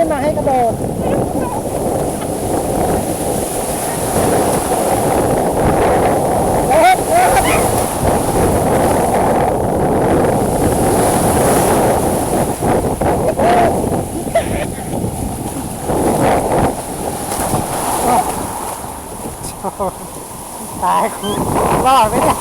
ขึ้นมาให้กระโดดตายคุณรอดไม่นี่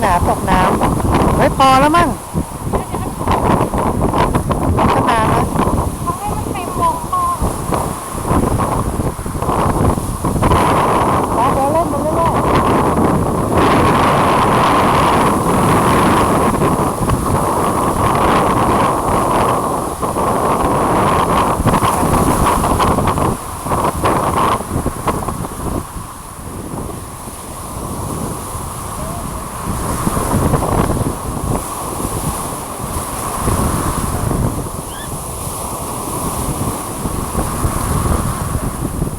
หนาตกน้ำเฮ้ยพอแล้วมั้ง